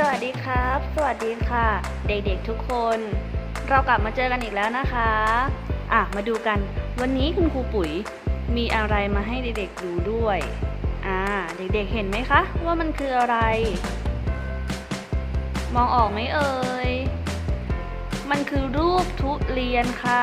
สวัสดีครับ สวัสดีค่ะ เด็กๆทุกคน เรากลับมาเจอกันอีกแล้วนะคะ อะ มาดูกัน วันนี้คุณครูปุ๋ยมีอะไรมาให้เด็กๆดูด้วย อ่า เด็กๆเห็นไหมคะ ว่ามันคืออะไร มองออกไหมเอ่ย มันคือรูปทุเรียนค่ะ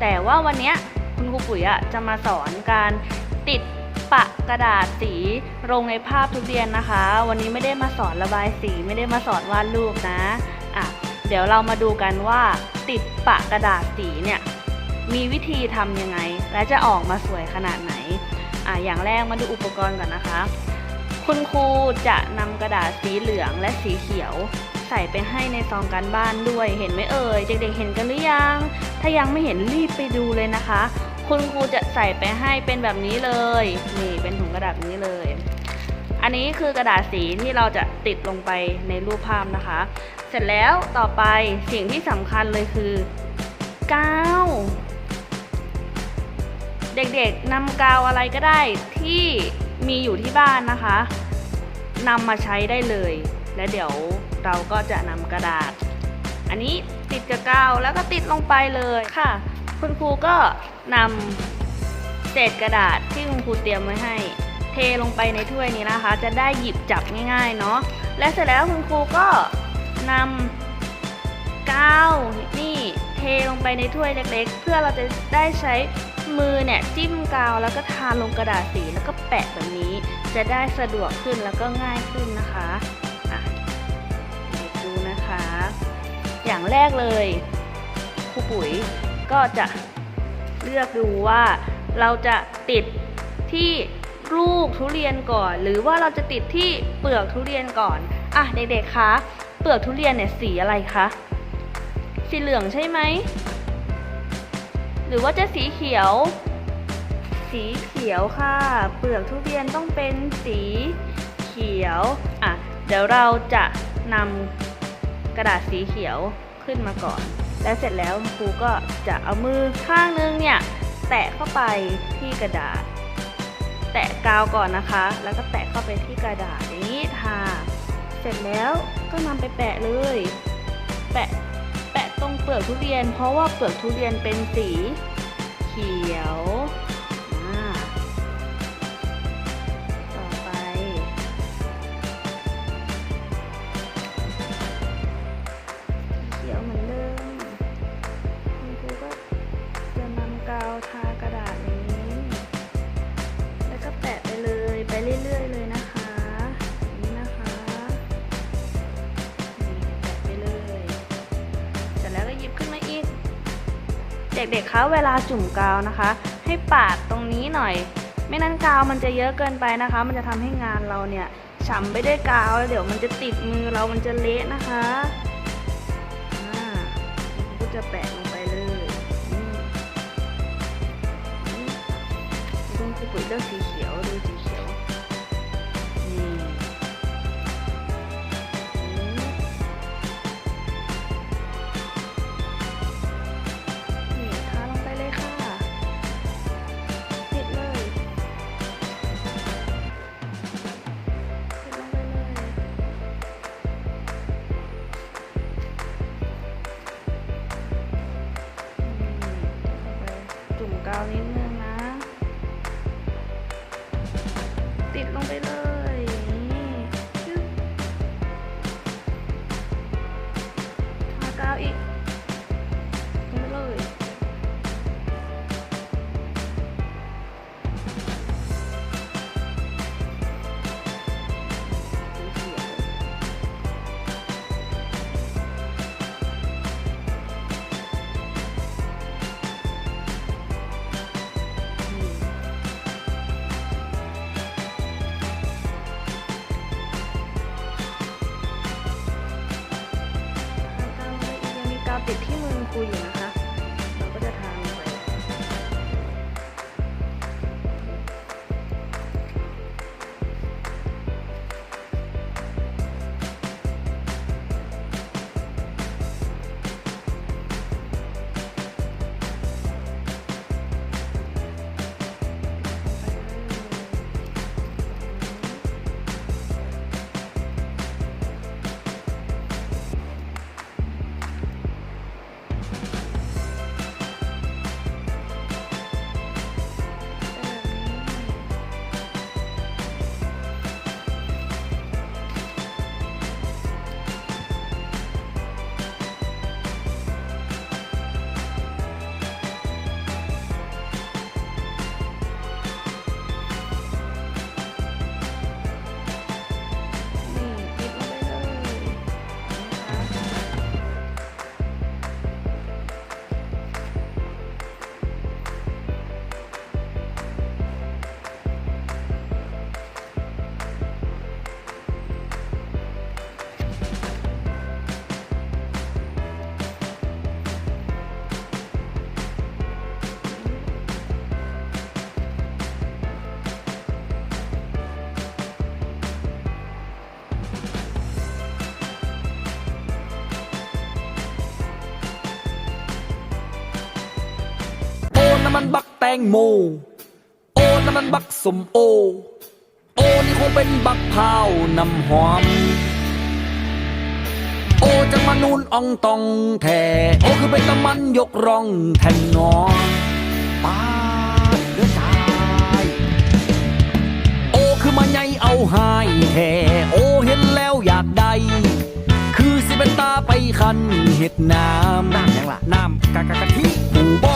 แต่ว่าวันนี้คุณครูปุ๋ยอะจะมาสอนการติด ปะกระดาษสีลงในภาพทุเรียนนะคะ วันนี้ไม่ได้มาสอนระบายสีไม่ได้มาสอนวาดรูปนะอะเดี๋ยวเรามาดูกันว่า ติดปะกระดาษสีเนี่ยมีวิธีทำยังไง และจะออกมาสวยขนาดไหนอะอย่างแรกมาดูอุปกรณ์ก่อนนะคะ คุณครูจะนำกระดาษสีเหลืองและสีเขียว ใส่ไปให้ในซองการบ้านด้วยเห็นไหมเอ่ยเด็กๆเห็นกันหรือยัง ถ้ายังไม่เห็นรีบไปดูเลยนะคะ คุณครูจะใส่ไปให้เป็นแบบนี้เลย นี่เป็นถุงกระดาษนี้เลย อันนี้คือกระดาษสีที่เราจะติดลงไปในรูปภาพนะคะ เสร็จแล้วต่อไปสิ่งที่สำคัญเลยคือกาวเด็กๆนำกาวอะไรก็ได้ที่มีอยู่ที่บ้านนะคะนำมาใช้ได้เลย และเดี๋ยวเราก็จะนำกระดาษ อันนี้ติดกับกาวแล้วก็ติดลงไปเลยค่ะ คุณครูก็ นำเศษกระดาษที่คุณครูเตรียมไว้ให้ เทลงไปในถ้วยนี้นะคะ จะได้หยิบจับง่ายๆเนาะและเสร็จแล้วคุณครูก็นำกาวนี่เทลงไปในถ้วยเล็กๆ เพื่อเราจะได้ใช้มือเนี่ยจิ้มกาวแล้วก็ทาลงกระดาษสีแล้วก็แปะแบบนี้ จะได้สะดวกขึ้นแล้วก็ง่ายขึ้นนะคะอะดูนะคะ อย่างแรกเลยครูปุ๋ยก็จะ เลือกดูว่าเราจะติดที่ลูกทุเรียนก่อน หรือว่าเราจะติดที่เปลือกทุเรียนก่อนอะเด็กๆคะเปลือกทุเรียนเนี่ยสีอะไรคะสีเหลืองใช่ไหมหรือว่าจะสีเขียว สีเขียวค่ะ เปลือกทุเรียนต้องเป็นสีเขียวอะเดี๋ยวเราจะนำกระดาษสีเขียวขึ้นมาก่อน และเสร็จแล้วครูก็จะเอามือข้างนึงเนี่ยแตะเข้าไปที่กระดาษ แตะกาวก่อนนะคะ แล้วก็แตะเข้าไปที่กระดาษอย่างนี้ทาเสร็จแล้วก็นำไปแปะเลย แปะแปะตรงเปลือกทุเรียน เพราะว่าเปลือกทุเรียนเป็นสีเขียว ด็กๆคะเวลาจุ่มกาวนะคะ ให้ปาดตรงนี้หน่อย ไม่นั้นกาวมันจะเยอะเกินไปนะคะ มันจะทำให้งานเราเนี่ยฉ่ำไปด้วยกาวเดี๋ยวมันจะติดมือเรามันจะเละนะคะอ่าก็จะแปะลงไปเลยนี่คุณปุ๋ยเลือกสีเขียวดูสี จุ่มกาวติดที่มือกูอยู่นะคะำมันบักแตงโม โอ้น้ำมันบักสมโอ โอ้นี่คงเป็นบักพร้าวน้ำหอม โอ้จังมานูนอองตองแท้โอ้คือเป็นตะมันยกร่องแทนนอปาดเดือดใจโอ้คือมาใหญ่เอาหายแท้โอ้เห็นแล้วอยากได้คือสิเป็นตาไปคันเห็ดน้ำน้ำยังล่ะน้ำกะกะกะทิหูบ่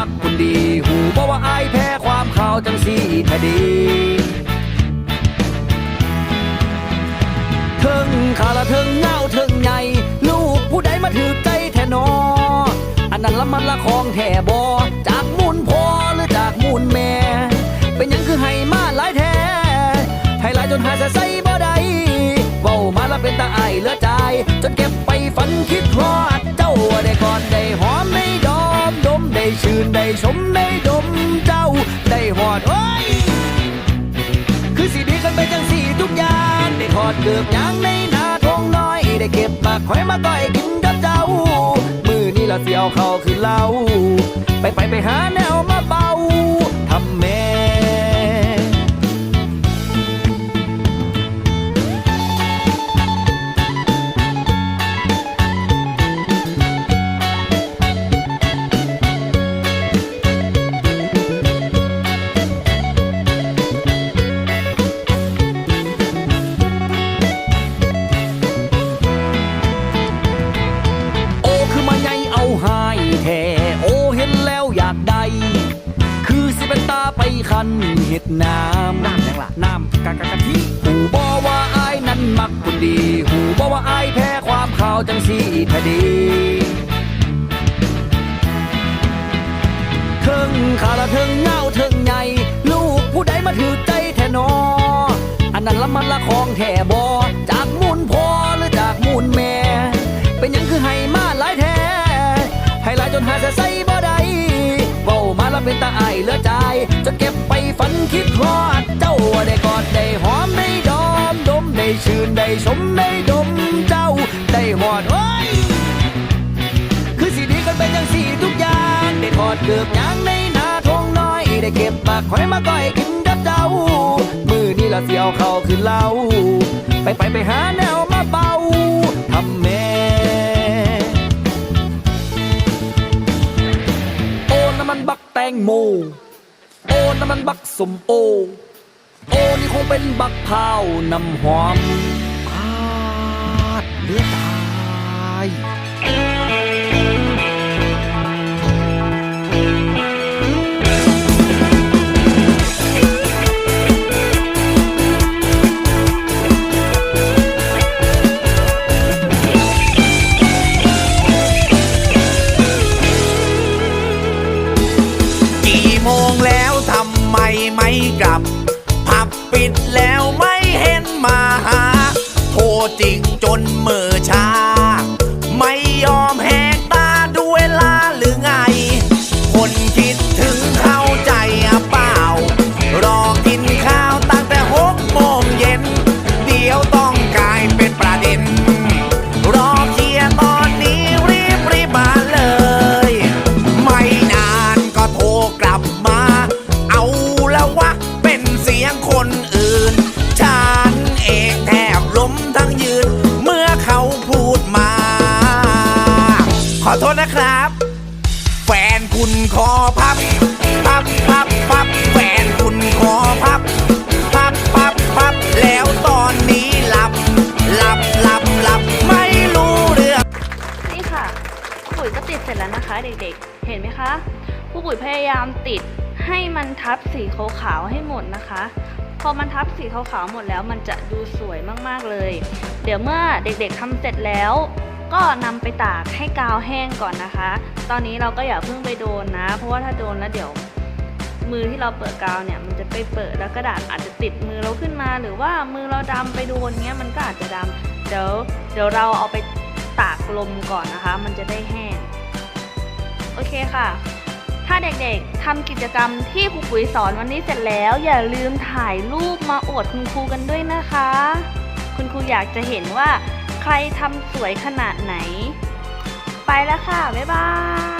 มักคนดี หูบอว่าอายแพ้ความข่าวจังสีแท้ดีเทิงขาละเทิงเงาเทิงใหญ่ ลูกผู้ใดมาถือใจแท่นอ อันนั้นละมันละของแท่บอจากมูลพ่อหรือจากมูลแม่ เป็นยังคือให้มาหลายแท้ให้หลายจนหาใส่บ่ได้เว้ามาละเป็นตาไอเหลือใจจน ทุกอย่างได้ทอดเกือบยางในนาทงน้อย ได้เก็บปากหอยมาต่อยกินกับเจ้า มือนี่ละเสียวเขาคือเล่าไปไปไปหาแนวมาเบา จังสีทดีเทิงขาละเทิงเงาเทิงใหญ่ลูกผู้ใดมาถือใจแทนอ อันนั้นละมันละของแท่บอจากมูลพ่อหรือจากมูลแม่ เป็นยังคือให้มาหลายแท้ให้หลายจนหาจะใส่บ่ได้เว้ามาละเป็นตาไอเหลือใจจนเก็บไปฝันคิดฮอดเจ้าได้กอดได้หอมได้ดอมดมได้ชื่นได้ชมได้ดมเจ้า หอดโอ้ยคือสีดีกันเป็นอย่างสีทุกอย่างได้ทอดเกือบยางในนาทงน้อย ได้เก็บปากหอยมาก้อยกินกับเจ้า มือนี่ละเสียวเขาคือเล้าไปไปไปหาแนวมาเบาทำแม่โอ้น้ำมันบักแตงโมโอ้น้ำมันบักสมโอโอ้นี่คงเป็นบักพร้าน้ำหอมพาดเลือดตา โมงแล้วทำไมไม่กลับ ผับปิดแล้วไม่เห็นมาหา โทรจริงจนเมื่อช้า ษนะครับ แฟนคุณขอพับ พับพับพับแฟนคุณขอพับ พับพับพับแล้วตอนนี้หลับ หลับหลับหลับไม่รู้เรื่อง นี่ค่ะผู้ปุ๋ยก็ติดเสร็จแล้วนะคะ เด็กๆ เห็นไหมคะผู้ปุ๋ยพยายามติดให้มันทับสีขาวๆให้หมดนะคะ พอมันทับสีขาวๆหมดแล้วมันจะดูสวยมากๆเลย เดี๋ยวเมื่อเด็กๆทำเสร็จแล้ว ก็นำไปตากให้กาวแห้งก่อนนะคะ ตอนนี้เราก็อย่าเพิ่งไปโดนนะ เพราะว่าถ้าโดนแล้วเดี๋ยว มือที่เราเปิดกาวเนี่ยมันจะไปเปิดแล้วกระดาษอาจจะติดมือเราขึ้นมา หรือว่ามือเราดำไปโดนเงี้ยมันก็อาจจะดำเดี๋ยวเดี๋ยวเราเอาไปตากลมก่อนนะคะ มันจะได้แห้ง โอเคค่ะถ้าเด็กๆทำกิจกรรมที่ครูปุ๋ยสอนวันนี้เสร็จแล้ว อย่าลืมถ่ายรูปมาอวดคุณครูกันด้วยนะคะ คุณครูอยากจะเห็นว่า ใครทำสวยขนาดไหน ไปแล้วค่ะ บ๊ายบาย